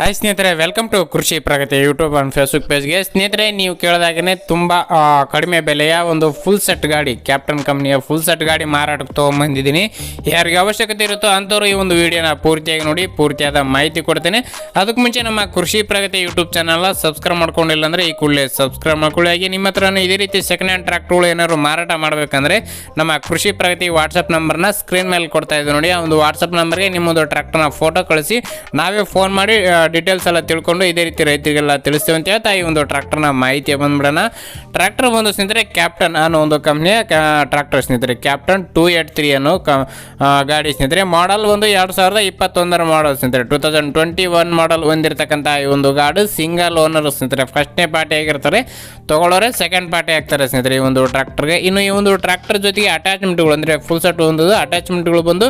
Hi ಸ್ನೇಹಿತರೆ welcome to Krishi Pragati YouTube and Facebook ಪೇಜ್ಗೆ ಸ್ನೇಹಿತರೆ, ನೀವು ಕೇಳಿದಾಗೇ ತುಂಬ ಕಡಿಮೆ ಬೆಲೆಯ ಒಂದು ಫುಲ್ ಸೆಟ್ ಗಾಡಿ ಕ್ಯಾಪ್ಟನ್ ಕಂಪ್ನಿಯ ಫುಲ್ ಸೆಟ್ ಗಾಡಿ ಮಾರಾಟಕ್ಕೆ ತೊಗೊಂಬಂದಿದ್ದೀನಿ. ಯಾರಿಗೆ ಅವಶ್ಯಕತೆ ಇರುತ್ತೋ ಅಂಥವ್ರು ಈ ಒಂದು ವಿಡಿಯೋನ ಪೂರ್ತಿಯಾಗಿ ನೋಡಿ, ಪೂರ್ತಿಯಾದ ಮಾಹಿತಿ ಕೊಡ್ತೇನೆ. ಅದಕ್ಕೆ ಮುಂಚೆ ನಮ್ಮ ಕೃಷಿ ಪ್ರಗತಿ ಯೂಟ್ಯೂಬ್ ಚಾನಲ್ನ ಸಬ್ಸ್ಕ್ರೈಬ್ ಮಾಡ್ಕೊಂಡಿಲ್ಲ ಅಂದರೆ ಈ ಕೂಡಲೇ ಸಬ್ಸ್ಕ್ರೈಬ್ ಮಾಡ್ಕೊಳ್ಳಿ. ಹಾಗೆ ನಿಮ್ಮ ಹತ್ರ ಇದೇ ರೀತಿ ಸೆಕೆಂಡ್ ಹ್ಯಾಂಡ್ ಟ್ರ್ಯಾಕ್ಟ್ರುಗಳು ಏನಾದ್ರು ಮಾರಾಟ ಮಾಡಬೇಕಂದ್ರೆ ನಮ್ಮ ಕೃಷಿ ಪ್ರಗತಿ ವಾಟ್ಸಪ್ ನಂಬರ್ನ ಸ್ಕ್ರೀನ್ ಮೇಲೆ ಕೊಡ್ತಾ ಇದ್ದೀವಿ ನೋಡಿ, ಆ ಒಂದು ವಾಟ್ಸಪ್ ನಂಬರ್ಗೆ ನಿಮ್ಮೊಂದು ಟ್ರ್ಯಾಕ್ಟರ್ನ ಫೋಟೋ ಕಳಿಸಿ. ನಾವೇ ಫೋನ್ ಮಾಡಿ ಡೀಟೇಲ್ಸ್ ಎಲ್ಲ ತಿಳ್ಕೊಂಡು ಇದೇ ರೀತಿ ರೈತರಿಗೆಲ್ಲ ತಿಳಿಸ್ತೀವಿ ಅಂತ ಹೇಳ್ತಾ ಈ ಒಂದು ಟ್ರ್ಯಾಕ್ಟರ್ನ ಮಾಹಿತಿ ಬಂದ್ಬಿಡೋಣ. ಟ್ರ್ಯಾಕ್ಟರ್ ಬಂದು ಸ್ನೇಹಿತರೆ ಕ್ಯಾಪ್ಟನ್ ಅನ್ನೋ ಒಂದು ಕಂಪ್ನಿಯ ಟ್ರ್ಯಾಕ್ಟರ್ ಸ್ನೇಹಿತರೆ. ಕ್ಯಾಪ್ಟನ್ ಟೂ ಏಟ್ ತ್ರೀ ಅನ್ನೋ ಗಾಡಿ ಸ್ನೇಹಿತರೆ. ಮಾಡಲ್ ಒಂದು ಎರಡು ಸಾವಿರದ ಇಪ್ಪತ್ತೊಂದರ ಮಾಡಲ್ ಸ್ನೇಹಿತರೆ. Two thousand twenty one model ಹೊಂದಿರತಕ್ಕಂಥ ಈ ಒಂದು ಗಾಡಿ ಸಿಂಗಲ್ ಓನರ್ ಸ್ನೇಹಿತರೆ. ಫಸ್ಟ್ನೇ ಪಾರ್ಟಿ ಆಗಿರ್ತಾರೆ. ತಗೊಳ್ಳೋರೆ ಸೆಕೆಂಡ್ ಪಾರ್ಟಿ ಆಗ್ತಾರೆ ಸ್ನೇಹಿತರೆ ಈ ಒಂದು ಟ್ರ್ಯಾಕ್ಟರ್ಗೆ ಇನ್ನು ಈ ಒಂದು ಟ್ರ್ಯಾಕ್ಟರ್ ಜೊತೆಗೆ ಅಟ್ಯಾಚ್ಮೆಂಟ್ಗಳು ಅಂದರೆ ಫುಲ್ ಸೆಟ್ ಒಂದು ಅಟ್ಯಾಚ್ಮೆಂಟ್ಗಳು ಬಂದು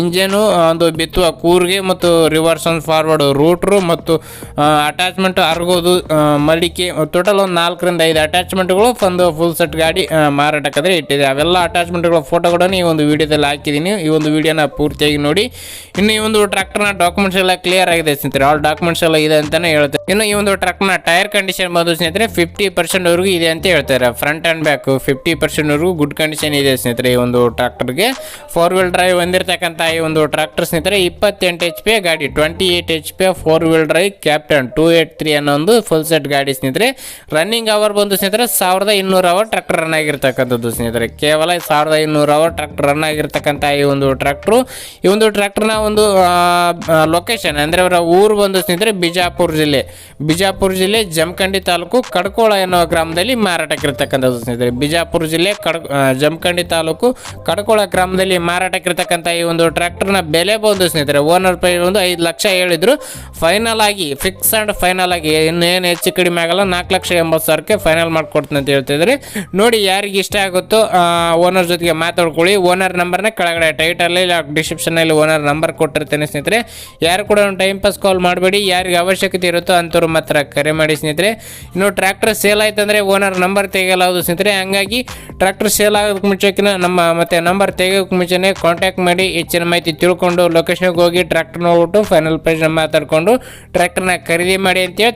ಇಂಜನು ಒಂದು ಬಿತ್ತುವ ಕೂರ್ಗೆ ಮತ್ತು ರಿವರ್ಸ್ ಅಂಡ್ ಫಾರ್ವರ್ಡ್ ರೂಟ್ರು ಮತ್ತು ಅಟ್ಯಾಚ್ಮೆಂಟ್ ಅರಗೋದು ಮಡಿಕೆ ಟೋಟಲ್ ಒಂದು ನಾಲ್ಕರಿಂದ ಐದು ಅಟ್ಯಾಚ್ಮೆಂಟ್ಗಳು ಒಂದು ಫುಲ್ ಸೆಟ್ ಗಾಡಿ ಮಾರಾಟಕ್ಕಾದರೆ ಇಟ್ಟಿದೆ. ಅವೆಲ್ಲ ಅಟ್ಯಾಚ್ಮೆಂಟ್ಗಳ ಫೋಟೋಗಳನ್ನು ಈ ಒಂದು ವಿಡಿಯೋದಲ್ಲಿ ಹಾಕಿದ್ದೀನಿ. ಈ ಒಂದು ವಿಡಿಯೋನ ಪೂರ್ತಿಯಾಗಿ ನೋಡಿ. ಇನ್ನು ಈ ಒಂದು ಟ್ರ್ಯಾಕ್ಟರ್ನ ಡಾಕ್ಯುಮೆಂಟ್ಸ್ ಎಲ್ಲ ಕ್ಲಿಯರ್ ಆಗಿದೆ ಸ್ನೇಹಿತರೆ. ಆಲ್ ಡಾಕ್ಯುಮೆಂಟ್ಸ್ ಎಲ್ಲ ಇದೆ ಅಂತಲೇ ಹೇಳ್ತಾರೆ ಇನ್ನು ಈ ಒಂದು ಟ್ರಕ್ನ ಟೈರ್ ಕಂಡೀಷನ್ ಬಂದು ಸ್ನೇಹಿತರೆ ಫಿಫ್ಟಿ ಪರ್ಸೆಂಟ್ ವರೆಗೂ ಇದೆ ಅಂತ ಹೇಳ್ತಾರೆ. Front and back fifty percent ವರೆಗೂ ಗುಡ್ ಕಂಡೀಷನ್ ಇದೆ ಸ್ನೇಹಿತರೆ ಈ ಒಂದು ಟ್ರಾಕ್ಟರ್ಗೆ ಫೋರ್ ವೀಲ್ ಡ್ರೈವ್ ಹೊಂದಿರತಕ್ಕಂಥ ಈ ಒಂದು ಟ್ರಾಕ್ಟರ್ ಸ್ನೇಹಿತರೆ ಇಪ್ಪತ್ತೆಂಟು ಎಚ್ ಪಿ ಗಾಡಿ twenty eight H P four wheel drive Captain two eight three ಅನ್ನೋ ಒಂದು ಫುಲ್ ಸೆಟ್ ಗಾಡಿ ಸ್ನೇಹಿತರೆ. ರನ್ನಿಂಗ್ ಅವರ್ ಬಂದು ಸ್ನೇಹಿತರೆ ಸಾವಿರದ ಇನ್ನೂರು ಅವರ್ ಟ್ರಾಕ್ಟರ್ ರನ್ ಆಗಿರ್ತಕ್ಕಂಥದ್ದು ಸ್ನೇಹಿತರೆ. ಕೇವಲ ಸಾವಿರದ ಇನ್ನೂರು ಅವರ್ ಟ್ರಾಕ್ಟರ್ ರನ್ ಆಗಿರ್ತಕ್ಕಂಥ ಈ ಒಂದು ಟ್ರ್ಯಾಕ್ಟ್ರು ಈ ಒಂದು ಟ್ರಾಕ್ಟರ್ನ ಒಂದು ಲೊಕೇಶನ್ ಅಂದರೆ ಅವರ ಊರು ಬಂದು ಸ್ನೇಹಿತರೆ ಬಿಜಾಪುರ ಜಿಲ್ಲೆ. ಬಿಜಾಪುರ ಜಿಲ್ಲೆ ಜಮಖಂಡಿ ತಾಲೂಕು ಕಡ್ಕೋಳ ಎನ್ನುವ ಗ್ರಾಮದಲ್ಲಿ ಮಾರಾಟಕ್ಕಿರ್ತಕ್ಕಂಥದ್ದು ಸ್ನೇಹಿತರೆ. ಬಿಜಾಪುರ ಜಿಲ್ಲೆ ಕಡ್ ಜಮಖಂಡಿ ತಾಲೂಕು ಕಡ್ಕೋಳ ಗ್ರಾಮದಲ್ಲಿ ಮಾರಾಟಕ್ಕಿರ್ತಕ್ಕಂಥ ಈ ಒಂದು ಟ್ರ್ಯಾಕ್ಟರ್ನ ಬೆಲೆ ಬಂದು ಸ್ನೇಹಿತರೆ, ಓನರ್ ಪೈ ಒಂದು ಐದು ಲಕ್ಷ ಹೇಳಿದ್ರು. ಫೈನಲ್ ಆಗಿ ಫಿಕ್ಸ್ ಆ್ಯಂಡ್ ಫೈನಲ್ ಆಗಿ ಇನ್ನೇನು ಹೆಚ್ಚು ಕಡಿಮೆ ಆಗಲ್ಲ, ನಾಲ್ಕು ಲಕ್ಷ ಎಂಬತ್ತು ಸಾವಿರಕ್ಕೆ ಫೈನಲ್ ಮಾಡಿಕೊಡ್ತೀನಿ ಅಂತ ಹೇಳ್ತಿದ್ರೆ ನೋಡಿ ಯಾರಿಗೆ ಇಷ್ಟ ಆಗುತ್ತೋ ಓನರ್ ಜೊತೆಗೆ ಮಾತಾಡ್ಕೊಳ್ಳಿ. ಓನರ್ ನಂಬರ್ನ ಕೆಳಗಡೆ ಟೈಟಲ್ಲಿ ಡಿಸ್ಕ್ರಿಪ್ಷನಲ್ಲಿ ಓನರ್ ನಂಬರ್ ಕೊಟ್ಟಿರ್ತೇನೆ ಸ್ನೇಹಿತರೆ. ಯಾರು ಕೂಡ ಟೈಮ್ ಪಾಸ್ ಕಾಲ್ ಮಾಡಬೇಡಿ. ಯಾರಿಗೆ ಅವಶ್ಯಕತೆ ಇರುತ್ತೋ ಅಂಥವ್ರು ಮಾತ್ರ ಕರೆ ಮಾಡಿ ಸ್ನೇಹಿತರೆ. ಇನ್ನು ಟ್ರ್ಯಾಕ್ಟರ್ ಸೇಲ್ ಆಯ್ತಂದ್ರೆ ಓನರ್ ನಂಬರ್ ತೆಗೆಯಲಾವುದು ಸ್ನೇಹಿತರೆ. ಹಂಗಾಗಿ ಟ್ರ್ಯಾಕ್ಟರ್ ಸೇಲ್ ಆಗೋದಕ್ಕೆ ಮುಂಚೆಕಿನ ನಮ್ಮ ಮತ್ತೆ ನಂಬರ್ ತೆಗೆಯೋಕೆ ಮುಂಚೆನೆ ಕಾಂಟ್ಯಾಕ್ಟ್ ಮಾಡಿ ಹೆಚ್ಚಿನ ಮಾಹಿತಿ ತಿಳ್ಕೊಂಡು ಲೊಕೇಶನ್ಗೆ ಹೋಗಿ ಟ್ರ್ಯಾಕ್ಟರ್ ನೋಡ್ಬಿಟ್ಟು ಫೈನಲ್ ಪ್ರೈಸ್ ಮಾತಾಡ್ಕೊಂಡು ಟ್ರ್ಯಾಕ್ಟರ್ನ ಖರೀದಿ ಮಾಡಿ ಅಂತೇಳಿ